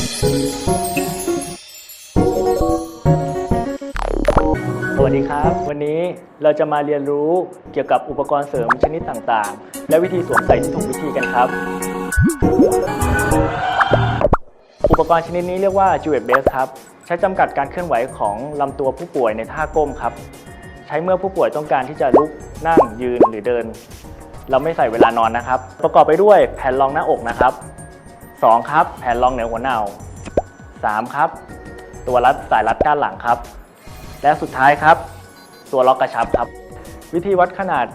สวัสดีครับ วันนี้เราจะมาเรียนรู้เกี่ยวกับอุปกรณ์เสริมชนิดต่างๆ และวิธีสวมใส่ที่ถูกวิธีกันครับ อุปกรณ์ชนิดนี้เรียกว่า j u e t base ครับ ใช้จำกัดการเคลื่อนไหวของลำตัวผู้ป่วยในท่าก้มครับ ใช้เมื่อผู้ป่วยต้องการที่จะลุกนั่งยืนหรือเดิน เราไม่ใส่เวลานอนนะครับ ประกอบไปด้วยแผ่นรองหน้าอกนะครับ 2 ครับ แผ่นรองเหนือหัวเน่า 3 ครับ ตัวรัดสายรัดด้านหลังครับ และสุดท้ายครับ ตัวล็อกกระชับครับ วิธีวัดขนาด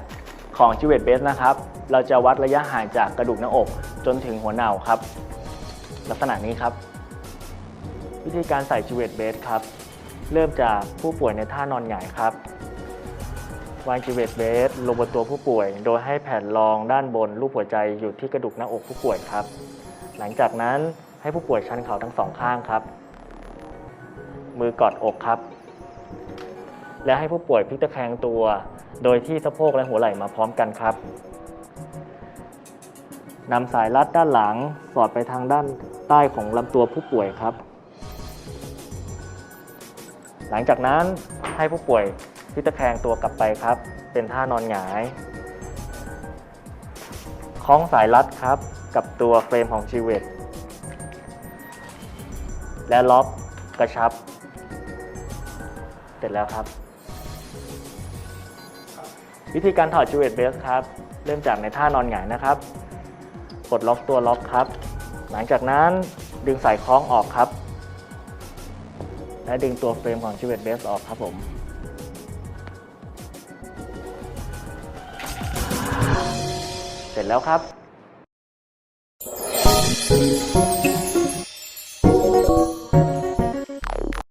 ของจิเวตเบสนะครับ เราจะวัดระยะห่างจากกระดูกหน้าอกจนถึงหัวเน่าครับ ลักษณะนี้ครับ วิธีการใส่จิเวตเบสครับ เริ่มจากผู้ป่วยในท่านอนหงายครับวางจิเวตเบสลงบนตัวผู้ป่วย โดยให้แผ่นรองด้านบนรูปหัวใจอยู่ที่กระดูกหน้าอกผู้ป่วยครับ หลังจากนั้นให้ผู้ป่วยชันเข่าทั้งสองข้างครับ มือกอดอกครับ และให้ผู้ป่วยพลิกตะแคงตัว โดยที่สะโพกและหัวไหล่มาพร้อมกันครับนำสายรัดด้านหลังสอดไปทางด้านใต้ของลำตัวผู้ป่วยครับ หลังจากนั้นให้ผู้ป่วยพลิกตะแคงตัวกลับไปครับ เป็นท่านอนหงาย คล้องสายรัดครับ กับตัวเฟรมของชีเวตและล็อกกระชับ เสร็จแล้วครับ วิธีการถอดชีเวตเบสครับ เริ่มจากในท่านอนหงายนะครับปลดล็อกตัวล็อกครับ หลังจากนั้นดึงสายคล้องออกครับ และดึงตัวเฟรมของชีเวตเบสออกครับผมเสร็จแล้วครับ 嗯。